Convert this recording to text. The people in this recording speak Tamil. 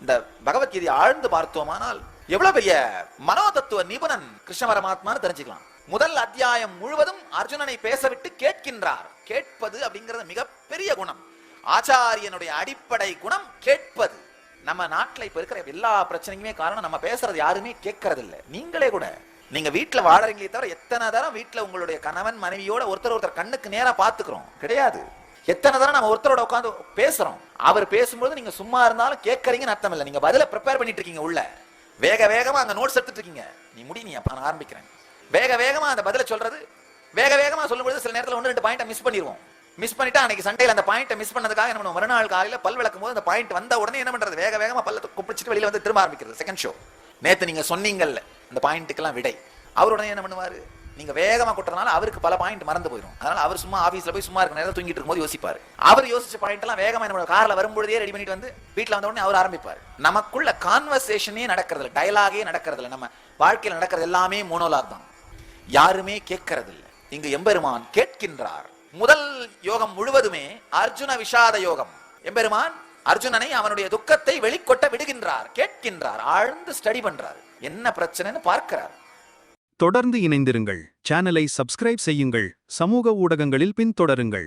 இந்த பகவத்கீதை ஆழ்ந்து பார்த்தோமானால் எவ்வளவு பெரிய மனோதத்துவ நிபுணன் கிருஷ்ண பரமாத்மான்னு தெரிஞ்சுக்கலாம். முதல் அத்தியாயம் முழுவதும் அர்ஜுனனை பேசவிட்டு கேட்கின்றார். கேட்பது அப்படிங்கிறது மிகப்பெரிய குணம். ஆச்சாரியனுடைய அடிப்படை குணம் கேட்பது. நம்ம நாட்டில் இப்ப இருக்கிற எல்லா பிரச்சனைக்குமே காரணம் நம்ம பேசுறது யாருமே கேட்கறது இல்லை நீங்களே கூட. நீங்க வீட்டுல வாழறீங்களே தவிர எத்தனை தரம் வீட்டுல உங்களுடைய கணவன் மனைவியோட ஒருத்தர் ஒருத்தர் கண்ணுக்கு நேரா பாத்துக்கிறோம் கிடையாது. எத்தனை தடவை நம்ம ஒருத்தரோட உட்காந்து பேசுறோம்? அவர் பேசும்போது நீங்க சும்மா இருந்தாலும் கேட்கறீங்கன்னு அர்த்தம் இல்லை நீங்க பதில ப்ரிப்பேர் பண்ணிட்டு இருக்கீங்க உள்ள. வேக வேகமா அந்த நோட்ஸ் எடுத்துட்டு இருக்கீங்க. நீ முடி நீ அப்ப நான் ஆரம்பிக்கிறேன். வேக வேகமா அந்த பதில சொல்றது வேக வேகமா சொல்லும்போது சில நேரத்தில் ஒன்று ரெண்டு பாயிண்ட்டை மிஸ் பண்ணிடுவோம் மிஸ் பண்ணிட்டா அன்னைக்கு சண்டையில் அந்த பாயிண்ட்டை மிஸ் பண்ணதுக்காக என்ன பண்ணுவோம்? மறுநாள் காலையில் பல் விளக்கும் போது அந்த பாயிண்ட் வந்த உடனே என்ன பண்றது? வேக வேகமா பல்ல குப்பிடிச்சிட்டு வெளியில வந்து திரும்ப ஆரம்பிக்கிறது. செகண்ட் ஷோ நேற்று நீங்க சொன்னீங்கல்ல அந்த பாயிண்ட்டுக்கெல்லாம் விடை. அவர் உடனே என்ன பண்ணுவாரு? நீங்க வேகமா கொட்டுறதுனால அவருக்கு பல பாயிண்ட் மறந்து போயிடும் அதனால அவர் சும்மா ஆபீஸ்ல போய் சும்மா இருக்க நேரம் தூங்கிட்டு இருக்கும்போது யோசிப்பாரு. அவர் யோசிச்ச பாயிண்ட் எல்லாம் வேகமா என்ன கார்ல வரும்பொழுதே ரெடி பண்ணிட்டு வந்து வீட்டுல வந்த உடனே அவர் ஆரம்பிப்பார். நமக்குள்ள கான்வர்சேஷனே நடக்கிறது டயலாகே நடக்கிறது நம்ம வாழ்க்கையில் நடக்கிறது எல்லாமே மோனோலாக் தான். யாருமே கேட்கறது இல்ல இங்கு எம்பெருமான் கேட்கின்றார். முதல் யோகம் முழுவதுமே அர்ஜுன விஷாத யோகம். எம்பெருமான் அர்ஜுனனை அவனுடைய துக்கத்தை வெளிக்கொட்ட விடுகின்றார் கேட்கின்றார் ஆழ்ந்து ஸ்டடி பண்றார். என்ன பிரச்சனைன்னு பார்க்கிறார். தொடர்ந்து இணைந்திருங்கள். சேனலை சப்ஸ்கிரைப் செய்யுங்கள். சமூக ஊடகங்களில் பின்தொடருங்கள்.